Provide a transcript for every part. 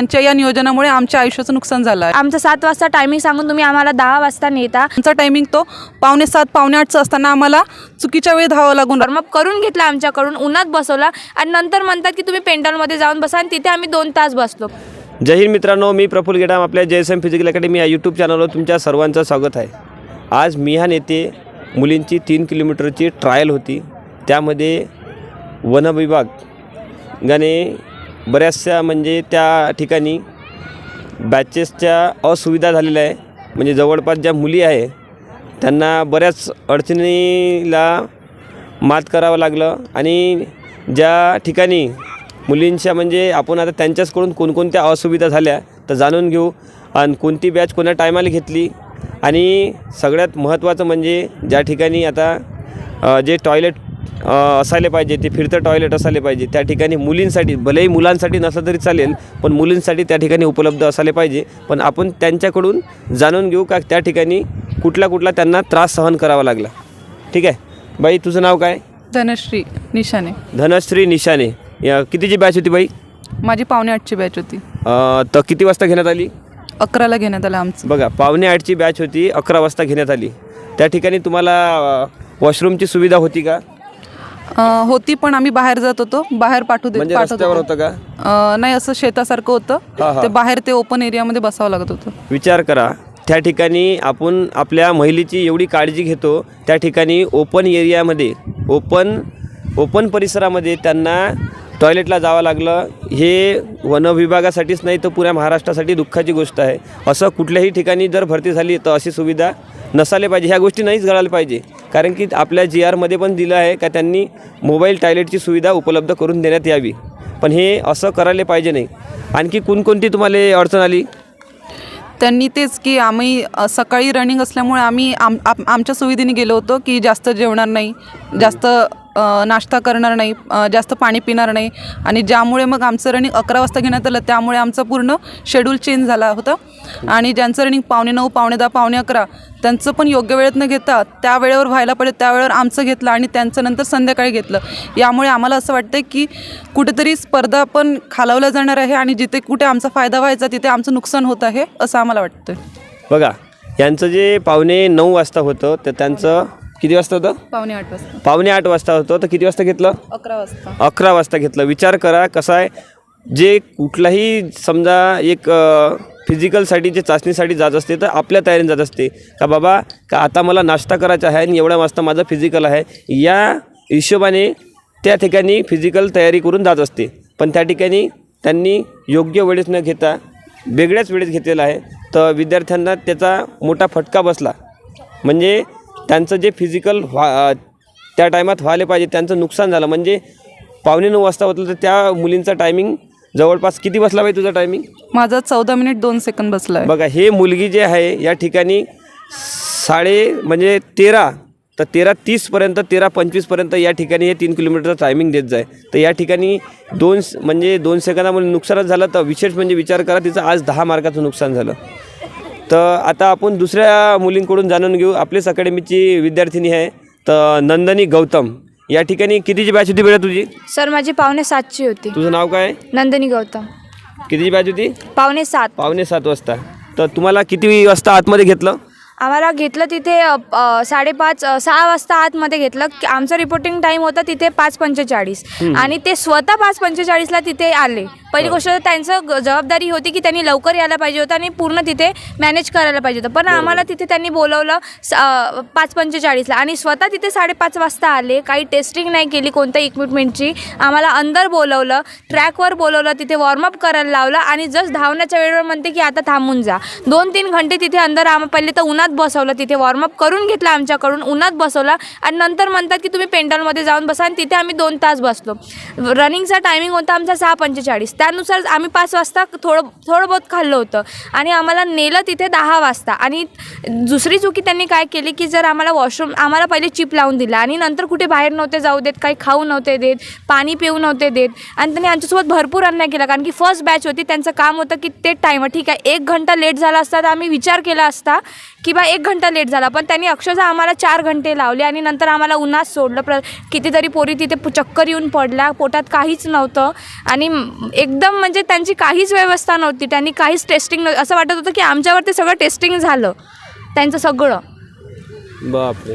यांच्या या नियोजनामुळे आमच्या आयुष्याचं नुकसान झालं आहे. आमचं सात वाजता टायमिंग सांगून तुम्ही आम्हाला दहा वाजता नेता. आमचा टायमिंग तो पावणे सात पावणे आठचा असताना आम्हाला चुकीच्या वेळी धावावं लागून वॉर्मअप करून घेतला आमच्याकडून उन्हात बसवला आणि नंतर म्हणतात की तुम्ही पेंडॉलमध्ये जाऊन बसा आणि तिथे आम्ही दोन तास बसलो. जय हिंद मित्रांनो मी प्रफुल गेडाम आपल्या J S M physical academy या यूट्यूब चॅनलवर तुमच्या सर्वांचं स्वागत आहे. आज मिहान येथे मुलींची तीन किलोमीटरची ट्रायल होती. त्यामध्ये वन विभागाने बऱ्याचशा म्हणजे त्या ठिकाणी बॅचेसच्या असुविधा झालेल्या आहे. म्हणजे जवळपास ज्या मुली आहे त्यांना बऱ्याच अडचणीला मात करावं लागलं. आणि ज्या ठिकाणी मुलींच्या म्हणजे आपण आता त्यांच्याचकडून कोणकोणत्या असुविधा झाल्या तर जाणून घेऊ. आणि कोणती बॅच कोणत्या टायमाला घेतली. आणि सगळ्यात महत्त्वाचं म्हणजे ज्या ठिकाणी आता जे टॉयलेट असायला पाहिजे ते फिरतं टॉयलेट असायला पाहिजे. त्या ठिकाणी मुलींसाठी भलेही मुलांसाठी नसलं तरी चालेल पण मुलींसाठी त्या ठिकाणी उपलब्ध असायला पाहिजे. पण आपण त्यांच्याकडून जाणून घेऊ का त्या ठिकाणी कुठला कुठला त्यांना त्रास सहन करावा लागला. ठीक आहे? बाई तुझं नाव काय? धनश्री निशाने. धनश्री निशाने. या कितीची बॅच होती बाई? माझी पावणे आठची बॅच होती. तर किती वाजता घेण्यात आली? अकराला घेण्यात आलं आमचं. बघा पावणे आठची बॅच होती अकरा वाजता घेण्यात आली. त्या ठिकाणी तुम्हाला वॉशरूमची सुविधा होती का? अं, होती पण आम्ही बाहेर जात होतो. बाहेर पाठवू देत म्हणजे पाठवत रस्त्यावर होतो. होतं का? अं, नाही असं शेतासारखं हा, हा. होतं ते बाहेर ते ओपन एरियामध्ये बसावं लागत होतं. विचार करा. त्या ठिकाणी आपण आपल्या महिलेची एवढी काळजी घेतो त्या ठिकाणी ओपन एरियामध्ये ओपन ओपन परिसरामध्ये त्यांना टॉयलेटला जावं लागलं हे वनविभागासाठीच नाही तर पुऱ्या महाराष्ट्रासाठी दुःखाची गोष्ट आहे. असं कुठल्याही ठिकाणी जर भरती झाली तर अशी सुविधा नसायला पाहिजे. ह्या गोष्टी नाहीच घडायला पाहिजे. कारण की आपल्या जी आरमध्ये पण दिलं आहे का त्यांनी मोबाईल टॉयलेटची सुविधा उपलब्ध करून देण्यात यावी. पण हे असं करायला पाहिजे नाही. आणखी कोणकोणती तुम्हाला अडचण आली? त्यांनी तेच की आम्ही सकाळी रनिंग असल्यामुळे आम्ही आम आमच्या सुविधेने गेलो होतो की जास्त जेवणार नाही जास्त नाश्ता करणार नाही जास्त पाणी पिणार नाही आणि ज्यामुळे मग आमचं रनिंग अकरा वाजता घेण्यात आलं त्यामुळे आमचं पूर्ण शेड्यूल चेंज झाला होता. आणि ज्यांचं रनिंग पावणे नऊ पावणे दहा पावणे अकरा त्यांचं पण योग्य वेळेत न घेता त्या वेळेवर व्हायला पाहिजे त्या वेळेवर आमचं घेतलं आणि त्यांचं नंतर संध्याकाळी घेतलं. यामुळे आम्हाला असं वाटतं की कुठेतरी स्पर्धा पण खालावल्या जाणार आहे आणि जिथे कुठे आमचा फायदा व्हायचा तिथे आमचं नुकसान होत आहे असं आम्हाला वाटतं बघा यांचं जे पावणे नऊ वाजता होतं तर त्यांचं किती वाजता होतं? पावणे आठ वाजता. पावणे आठ वाजता होतं. तर किती वाजता घेतलं? अकरा वाजता. अकरा वाजता घेतलं. विचार करा कसं आहे? जे कुठलाही समजा एक फिजिकलसाठी जे चाचणीसाठी जात असते तर आपल्या तयारीने जात असते. का बाबा का आता मला नाश्ता करायचा आहे आणि एवढ्या वाजता माझं फिजिकल आहे. या हिशोबाने त्या ठिकाणी फिजिकल तयारी करून जात असते. पण त्या ठिकाणी त्यांनी योग्य वेळेस न घेता वेगळ्याच वेळेस घेतलेला आहे. तर विद्यार्थ्यांना त्याचा मोठा फटका बसला. म्हणजे त्यांचं जे फिजिकल व्हा त्या टायमात व्हायला पाहिजे त्यांचं नुकसान झालं. म्हणजे पावणे नऊ वाजता होतं तर त्या मुलींचा टायमिंग जवळपास किती बसला पाहिजे तुझा टायमिंग माझा चौदा मिनिट दोन सेकंद बसला आहे बघा हे मुलगी जे आहे या ठिकाणी साडे म्हणजे तेरा तर तेरा तीसपर्यंत तेरा पंचवीसपर्यंत या ठिकाणी हे तीन किलोमीटरचं टायमिंग देत जाय. तर या ठिकाणी दोन म्हणजे दोन सेकंदामध्ये नुकसानच झालं तर विशेष म्हणजे विचार करा तिचं आज दहा मार्काचं नुकसान झालं. तर आता आपण दुसऱ्या मुलींकडून जाणून घेऊ. आपलीच अकॅडमीची विद्यार्थिनी आहे. तर नंदनी गौतम. या ठिकाणी कितीची बॅच होती बेटा तुझी? सर माझी पावणे सातची होती. तुझं नाव काय? नंदिनी गौतम. कितीची बॅच होती? पावणे सात. पावणे सात वाजता. तर तुम्हाला किती वाजता आतमध्ये घेतलं? आम्हाला घेतलं तिथे साडेपाच सहा वाजता आतमध्ये घेतलं. आमचं रिपोर्टिंग टाईम होता तिथे पाच पंचेचाळीस. आणि ते स्वतः पाच पंचेचाळीसला तिथे आले. पहिली गोष्ट तर त्यांचं ग- जबाबदारी होती की त्यांनी लवकर यायला पाहिजे होतं आणि पूर्ण तिथे मॅनेज करायला पाहिजे होतं. पण आम्हाला तिथे त्यांनी बोलवलं स- अ, पाच पंचेचाळीसला. आणि स्वतः तिथे साडेपाच वाजता आले. काही टेस्टिंग नाही केली कोणत्या इक्विपमेंटची आम्हाला अंदर बोलवलं ट्रॅकवर बोलवलं तिथे वॉर्मअप करायला लावलं आणि जस्ट धावण्याच्या वेळेवर म्हणते की आता थांबून जा. दोन तीन घंटे तिथे अंदर आम पहिले तर उन्हात बसवलं तिथे वॉर्मअप करून घेतलं आमच्याकडून उन्हात बसवलं आणि नंतर म्हणतात की तुम्ही पेंडॉलमध्ये जाऊन बसा आणि तिथे आम्ही दोन तास बसलो. रनिंगचा टायमिंग होता आमचा सहा पंचेचाळीस. त्यानुसार आम्ही पाच वाजता थोडं थोडं बहुत खाल्लं होतं. आणि आम्हाला नेलं तिथे दहा वाजता. आणि दुसरी चुकी त्यांनी काय केली की जर आम्हाला वॉशरूम आम्हाला पहिले चिप लावून दिला. आणि नंतर कुठे बाहेर नव्हते जाऊ देत काही खाऊ नव्हते देत पाणी पिऊ नव्हते देत. आणि त्यांनी आमच्यासोबत भरपूर अन्याय केला. कारण की फर्स्ट बॅच होती त्यांचं काम होतं की ते टाईम ठीक आहे एक घंटा लेट झाला असता तर आम्ही विचार केला असता की बा एक घंटा लेट झाला पण त्यांनी अक्षरशः आम्हाला चार घंटे लावले आणि नंतर आम्हाला उन्हात सोडलं. प्र कितीतरी पोरी तिथे चक्कर येऊन पडल्या पोटात काहीच नव्हतं. आणि एकदम म्हणजे त्यांची काहीच व्यवस्था नव्हती त्यांनी काहीच टेस्टिंग नव्हतं असं वाटत होतं की आमच्यावरती सगळं टेस्टिंग झालं त्यांचं सगळं. बापरे.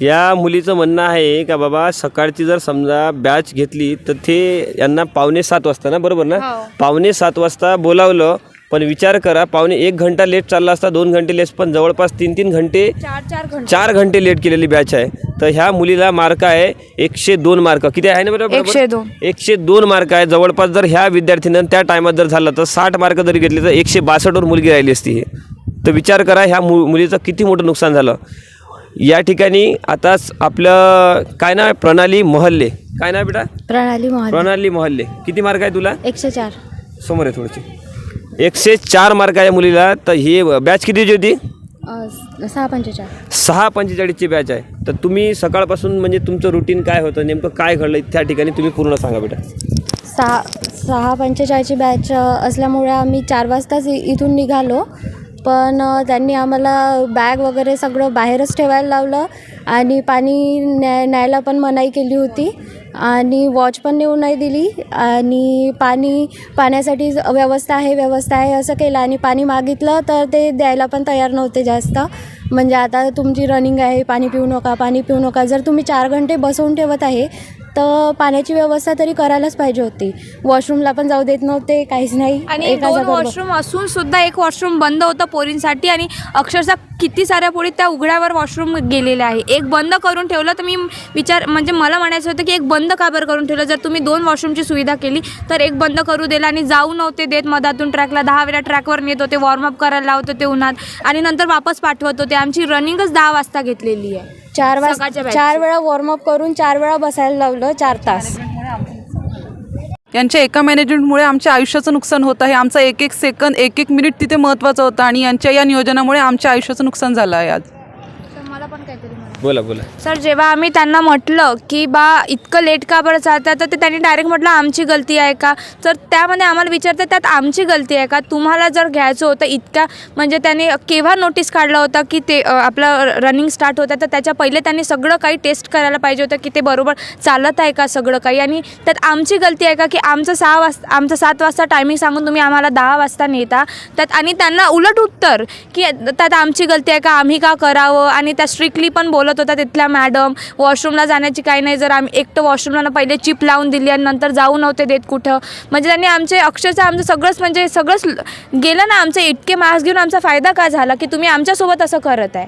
या मुलीचं म्हणणं आहे का बाबा सकाळची जर समजा बॅच घेतली तर ते यांना पावणे सात वाजता ना बरोबर ना? हो. पावणे सात वाजता बोलावलं पण विचार करा पावणे एक घंटा लेट चालला असता दोन घंटे लेट पण जवळपास तीन तीन घंटे चार चार घंटे. चार घंटे लेट केलेली बॅच आहे. तर ह्या मुलीला मार्क आहे एकशे दोन मार्क किती आहे ना बरोबर एकशे दोन. एकशे दोन मार्क आहे. जवळपास जर ह्या विद्यार्थीनं त्या टायमात जर झालं तर साठ मार्क जरी घेतले तर एकशे बासष्टवर मुलगी राहिली असती ही. तर विचार करा ह्या मु मुलीचं किती मोठं नुकसान झालं. या ठिकाणी आताच आपलं काय नाव आहे? प्रणाली मोहल्ले. काय नाव बेटा? प्रणाली मोहन प्रणाली मोहल्ले. किती मार्क आहे तुला? एकशे चार. समोर आहे थोडीशी. एकशे चार मार्क आहे मुलीला. तर ही बॅच कितीची होती अ, सहा पंचेचाळीस. सहा पंचेचाळीसची बॅच आहे. तर तुम्ही सकाळपासून म्हणजे तुमचं रुटीन काय होतं? नेमकं काय घडलं त्या ठिकाणी? तुम्ही पूर्ण सांगा बेटा. सहा सहा पंचेचाळीसची बॅच असल्यामुळे आम्ही चार वाजताच इ- इथून निघालो. पण त्यांनी आम्हाला बॅग वगैरे सगळं बाहेरच ठेवायला लावलं आणि पाणी न्या न्यायला पण मनाई केली होती आणि वॉच पण नेऊ नाही दिली आणि पाणी पाण्यासाठी व्यवस्था आहे व्यवस्था आहे असं केलं आणि पाणी मागितलं तर ते द्यायला पण तयार नव्हते जास्त. म्हणजे आता तुमची रनिंग आहे पाणी पिऊ नका पाणी पिऊ नका. जर तुम्ही चार घंटे बसवून ठेवत आहे तर पाण्याची व्यवस्था तरी करायलाच पाहिजे होती. वॉशरूमला पण जाऊ देत नव्हते काहीच नाही. आणि एका दोन जागेवर ब- वॉशरूम असून सुद्धा एक वॉशरूम बंद होतं पोरींसाठी आणि अक्षरशः किती साऱ्या पोरी त्या उघड्यावर वॉशरूम गेलेल्या आहे. एक बंद करून ठेवलं तर मी विचार म्हणजे मला म्हणायचं होतं की एक बंद का बरं करून ठेवलं? जर तुम्ही दोन वॉशरूमची सुविधा केली तर एक बंद करू दिला आणि जाऊ नव्हते देत मधातून ट्रॅकला. दहा वेळा ट्रॅकवर नेत होते वॉर्मअप करायला लावत होते उन्हात. आणि नंतर वापस पाठवत होते. आमची रनिंगच दहा वाजता घेतलेली आहे. चार वाजता चार. वेळा वॉर्मअप करून चार वेळा बसायला लावलं चार तास. यांच्या एका मॅनेजमेंटमुळे आमच्या आयुष्याचं नुकसान होत आहे. आमचा एक एक सेकंद एक एक मिनिट तिथे महत्त्वाचा होता आणि यांच्या या नियोजनामुळे आमच्या आयुष्याचं नुकसान झालं आहे आज. मला पण काहीतरी बोला बोला. सर जेव्हा आम्ही त्यांना म्हटलं की बा इतकं लेट का बरं चालतं तर ते त्यांनी डायरेक्ट म्हटलं आमची गलती आहे का? तर त्यामध्ये आम्हाला विचारतं त्यात आमची गलती आहे का? तुम्हाला जर घ्यायचं होतं इतक्या म्हणजे त्यांनी केव्हा नोटीस काढलं होतं की ते अ, आपलं रनिंग स्टार्ट होतं? तर त्याच्या पहिले त्यांनी सगळं काही टेस्ट करायला पाहिजे होतं की ते बरोबर चालत आहे का सगळं काही? आणि त्यात आमची गलती आहे का? की आमचं सहा वाजता आमचं सात वाजता टायमिंग सांगून तुम्ही आम्हाला दहा वाजता नेता. त्यात आणि त्यांना उलट उत्तर की त्यात आमची गलती आहे का? आम्ही का करावं? आणि त्या स्ट्रिक्टली पण बोलत होत्या तिथल्या मॅडम वॉशरूमला जाण्याची काही नाही जर आम्ही एकटं वॉशरूमला पहिले चिप लावून दिली आणि नंतर जाऊ नव्हते देत कुठं. म्हणजे त्यांनी आमचे अक्षरशः आमचं सगळंच म्हणजे सगळंच गेलं ना आमचे इतके मार्क्स घेऊन आमचा फायदा का झाला की तुम्ही आमच्यासोबत असं करत आहे?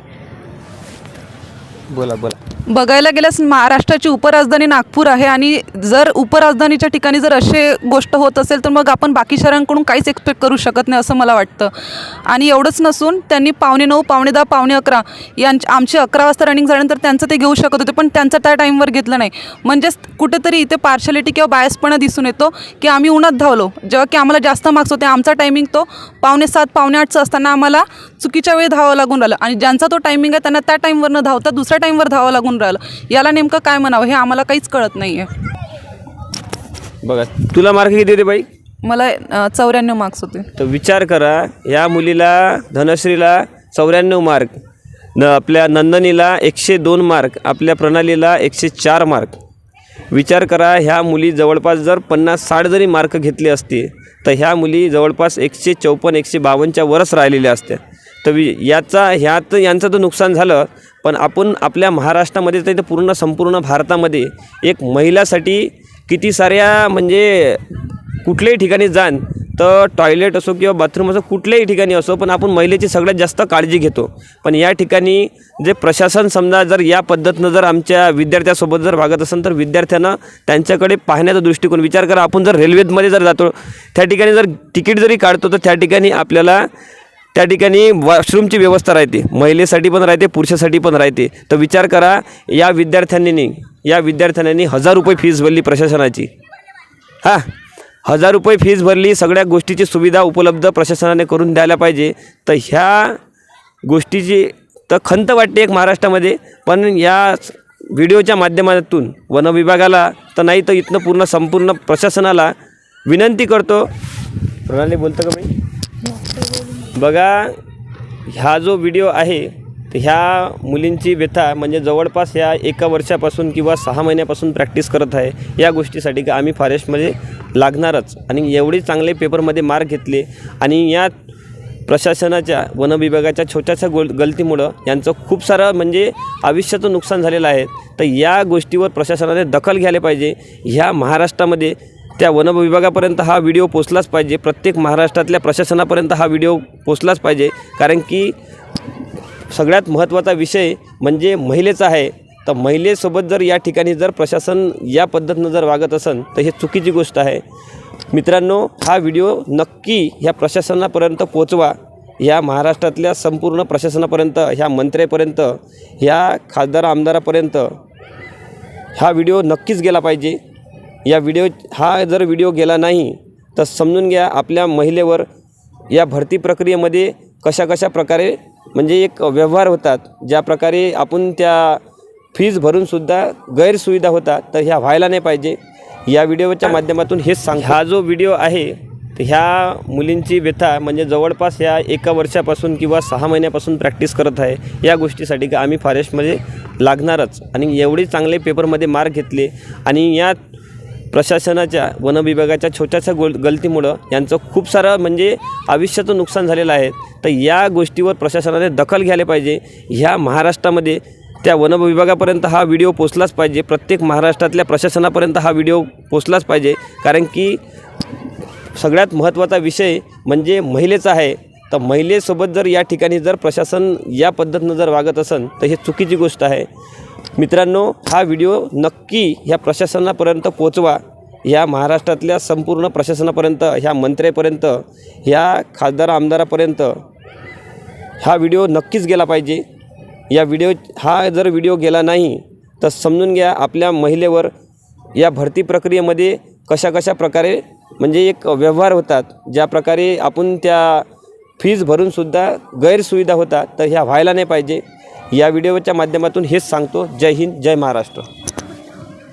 बोला बोला. बघायला गेल्यास महाराष्ट्राची उपराजधानी नागपूर आहे आणि जर उपराजधानीच्या ठिकाणी जर असे गोष्ट होत असेल तर मग आपण बाकी शहरांकडून काहीच एक्सपेक्ट करू शकत नाही असं मला वाटतं. आणि एवढंच नसून त्यांनी पावणे नऊ पावणे दहा पावणे अकरा यांच्या आमचे अकरा वाजता रनिंग झाल्यानंतर त्यांचं ते घेऊ शकत होते पण त्यांचं त्या टाईमवर घेतलं नाही. म्हणजेच कुठेतरी इथे पार्शलिटी किंवा बायसपणा दिसून येतो की आम्ही उन्हात धावलो. जेव्हा की आम्हाला जास्त मार्क्स होते आमचा टायमिंग तो पावणे सात पावणे आठचं असताना आम्हाला चुकीच्या वेळी धावावं लागून राहिलं. आणि ज्यांचा तो टायमिंग आहे त्यांना त्या टाईमवर न धावता दुसऱ्या टाईमवर धावावं लागून राहिलं. याला नेमकं काय म्हणावं? हे आम्हाला काहीच कळत नाही आहे बघा तुला मार्क किती होते बाई? मला चौऱ्याण्णव मार्क्स होते. तर विचार करा या मुलीला धनश्रीला चौऱ्याण्णव मार्क न आपल्या नंदनीला एकशे दोन मार्क आपल्या प्रणालीला एकशे चार मार्क विचार करा ह्या मुली जवळपास जर पन्नास साठ जरी मार्क घेतले असते तर ह्या मुली जवळपास एकशे चौपन्न एकशे बावन्नच्या वरच राहिलेल्या असत्या. तर वि याचा ह्यात यांचं तर नुकसान झालं पण आपण आपल्या महाराष्ट्रामध्ये तर पूर्ण संपूर्ण भारतामध्ये एक महिलासाठी किती साऱ्या म्हणजे कुठल्याही ठिकाणी जाण तर टॉयलेट असो किंवा बाथरूम असो कुठल्याही ठिकाणी असो पण आपण महिलेची सगळ्यात जास्त काळजी घेतो. पण या ठिकाणी जे प्रशासन समजा जर या पद्धतीनं जर आमच्या विद्यार्थ्यासोबत जर वागत असेल तर विद्यार्थ्यांना त्यांच्याकडे पाहण्याचा दृष्टिकोन विचार करा. आपण जर रेल्वेमध्ये जर जातो त्या ठिकाणी जर तिकीट जरी काढतो तर त्या ठिकाणी आपल्याला त्या ठिकाणी वॉशरूमची व्यवस्था राहते. महिलेसाठी पण राहते पुरुषासाठी पण राहते. तर विचार करा या विद्यार्थ्यांनी या विद्यार्थ्यांनी हजार रुपये फीज भरली प्रशासनाची. हां हजार रुपये फीज भरली सगळ्या गोष्टीची सुविधा उपलब्ध प्रशासनाने करून द्यायला पाहिजे. तर ह्या गोष्टीची तर खंत वाटते एक महाराष्ट्रामध्ये पण या व्हिडिओच्या माध्यमातून वनविभागाला तर नाही तर इथनं पूर्ण संपूर्ण प्रशासनाला विनंती करतो. प्रणाली बोलतं का मी बघा ह्या जो व्हिडिओ आहे तर ह्या मुलींची व्यथा म्हणजे जवळपास ह्या एका वर्षापासून किंवा सहा महिन्यापासून प्रॅक्टिस करत आहे या गोष्टीसाठी का आम्ही फॉरेस्टमध्ये लागणारच. आणि एवढे चांगले पेपरमध्ये मार्क घेतले आणि या प्रशासनाच्या वन विभागाच्या छोट्याशा गोल गलतीमुळं यांचं खूप सारं म्हणजे आयुष्याचं नुकसान झालेलं आहे. तर या गोष्टीवर प्रशासनाने दखल घ्यायला पाहिजे. ह्या महाराष्ट्रामध्ये त्या वन विभागापर्यंत हा व्हिडिओ पोचलाच पाहिजे. प्रत्येक महाराष्ट्रातल्या प्रशासनापर्यंत हा व्हिडिओ पोचलाच पाहिजे. कारण की सगळ्यात महत्त्वाचा विषय म्हणजे महिलेचा आहे. तर महिलेसोबत जर या ठिकाणी जर प्रशासन या पद्धतीनं जर वागत असेल तर हे चुकीची गोष्ट आहे. मित्रांनो हा व्हिडिओ नक्की ह्या प्रशासनापर्यंत पोचवा. या महाराष्ट्रातल्या संपूर्ण प्रशासनापर्यंत ह्या मंत्र्यापर्यंत ह्या खासदार आमदारापर्यंत हा व्हिडिओ नक्कीच गेला पाहिजे. या व्हिडिओ हा जर व्हिडिओ गेला नाही तर समजून घ्या आपल्या महिलेवर या भरती प्रक्रियेमध्ये कशा कशा प्रकारे म्हणजे एक व्यवहार होतात ज्या प्रकारे आपण त्या फीज भरूनसुद्धा गैरसुविधा होतात तर ह्या व्हायला नाही पाहिजे. या व्हिडिओच्या माध्यमातून हेच सांग हा जो व्हिडिओ आहे ह्या मुलींची व्यथा म्हणजे जवळपास ह्या एका वर्षापासून किंवा सहा महिन्यापासून प्रॅक्टिस करत आहे या गोष्टीसाठी का आम्ही फॉरेस्टमध्ये लागणारच. आणि एवढे चांगले पेपरमध्ये मार्क घेतले आणि या प्रशासनाच्या वन विभागाच्या छोट्याशा गोल गलतीमुळं यांचं खूप सारं म्हणजे आयुष्याचं नुकसान झालेलं आहे. तर या गोष्टीवर प्रशासनाने दखल घ्यायला पाहिजे. ह्या महाराष्ट्रामध्ये त्या वन विभागापर्यंत हा व्हिडिओ पोचलाच पाहिजे. प्रत्येक महाराष्ट्रातल्या प्रशासनापर्यंत हा व्हिडिओ पोचलाच पाहिजे. कारण की सगळ्यात महत्त्वाचा विषय म्हणजे महिलेचा आहे. तर महिलेसोबत जर या ठिकाणी जर प्रशासन या पद्धतीनं जर वागत असेल तर हे चुकीची गोष्ट आहे. मित्रांनो हा व्हिडिओ नक्की ह्या प्रशासनापर्यंत पोचवा. या महाराष्ट्रातल्या संपूर्ण प्रशासनापर्यंत ह्या मंत्र्यापर्यंत ह्या खासदार आमदारापर्यंत हा व्हिडिओ नक्कीच गेला पाहिजे. या व्हिडिओ हा जर व्हिडिओ गेला नाही तर समजून घ्या आपल्या महिलेवर या भरती प्रक्रियेमध्ये कशा कशा प्रकारे म्हणजे एक व्यवहार होतात. ज्या प्रकारे आपण त्या फीज भरूनसुद्धा गैरसुविधा होतात तर ह्या व्हायला नाही पाहिजे. या व्हिडिओच्या माध्यमातून हेच सांगतो. जय हिंद जय महाराष्ट्र.